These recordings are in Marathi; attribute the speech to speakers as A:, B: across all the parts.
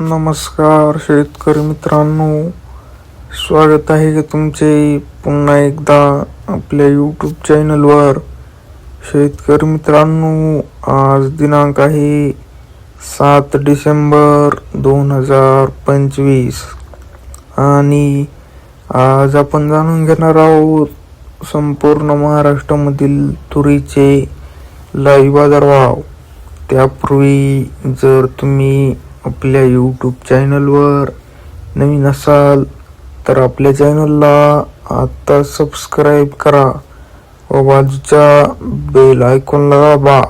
A: नमस्कार शेतकरी मित्रांनो. स्वागत आहे का तुमचे पुन्हा एकदा आपल्या यूट्यूब चॅनलवर शेतकरी मित्रांनो आज दिनांक आहे सात डिसेंबर दोन हजार पंचवीस. आणि आज आपण जाणून घेणार आहोत संपूर्ण महाराष्ट्रामधील तुरीचे लाईव्ह बाजारभाव त्यापूर्वी जर तुम्ही आपल्या यूट्यूब चॅनलवर नवीन असाल तर आपल्या चॅनलला आत्ता सबस्क्राईब करा व बाजूच्या बेल आयकॉनला दाबा.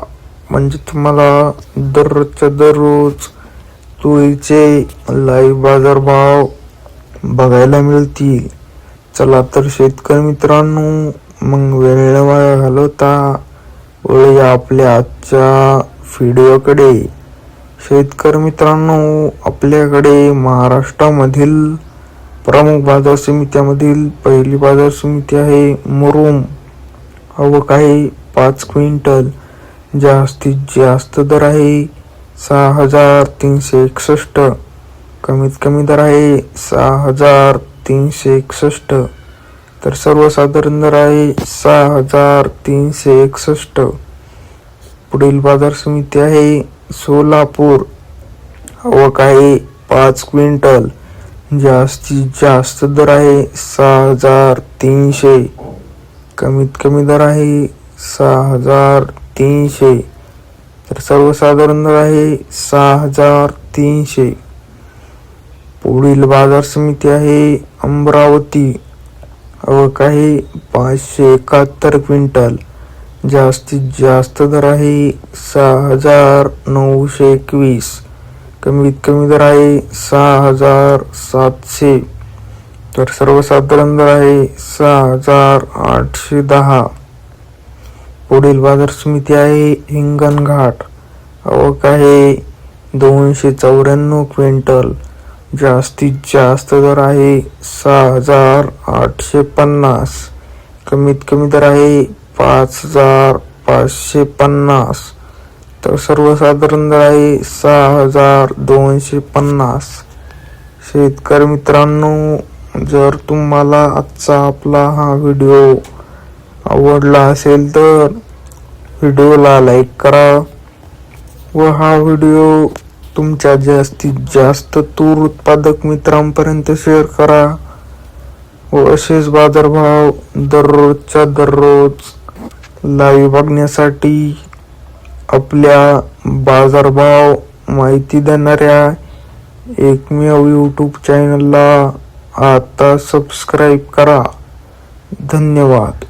A: म्हणजे तुम्हाला दररोजच्या दररोज तुळीचे लाईव्ह बाजारभाव बघायला मिळतील. चला तर शेतकरी मित्रांनो मग वेळ वाया घालवता वळूया आपल्या आजच्या व्हिडिओकडे शेतकरी मित्रांनो आपल्याकडे महाराष्ट्रामधील प्रमुख बाजार समित्यामधील पहिली बाजार समिती आहे मुरुम. आवक आहे पाच क्विंटल. जास्तीत जास्त दर आहे सहा हजार तीनशे एकसष्ट. कमीत कमी दर आहे सहा हजार तीनशे एकसष्ट. तर सर्वसाधारण दर आहे सहा हजार तीनशे एकसष्ट. पुढील बाजार समिती आहे सोलापूर आवक काही पाच क्विंटल. जास्तीत जास्त दर आहे सहा हजार तीनशे. कमीत कमी दर आहे सहा हजार तीनशे. तर सर्वसाधारण दर आहे सहा हजार तीनशे. पुढील बाजार समिती आहे अमरावती आवक काही पाचशे एकाहत्तर क्विंटल. जास्तीत जास्त दर आहे सहा हजार नऊशे एकवीस. कमीत कमी दर आहे सहा हजार सातशे. तर सर्वसाधारण दर आहे सहा हजार आठशे दहा. पुढील बाजार समिती आहे हिंगणघाट. आवक आहे दोनशे चौऱ्याण्णव क्विंटल. जास्तीत जास्त दर आहे सहा हजार आठशे पन्नास. कमीत कमी दर आहे पाच हजार पाचशे पन्नास. तर सर्वसाधारण दर आहे सहा हजार दोनशे पन्नास. शेतकरी मित्रांनो जर तुम्हाला आजचा आपला हा व्हिडिओ आवडला असेल तर व्हिडिओला लाईक करा व हा व्हिडिओ तुमच्या जास्तीत जास्त तूर उत्पादक मित्रांपर्यंत शेअर करा व असेच बाजारभाव दररोजच्या दररोज लाईव्ह बघण्यासाठी आपल्या बाजारभाव माहिती देणाऱ्या एकमेव यूट्यूब चॅनलला आता सबस्क्राईब करा. धन्यवाद.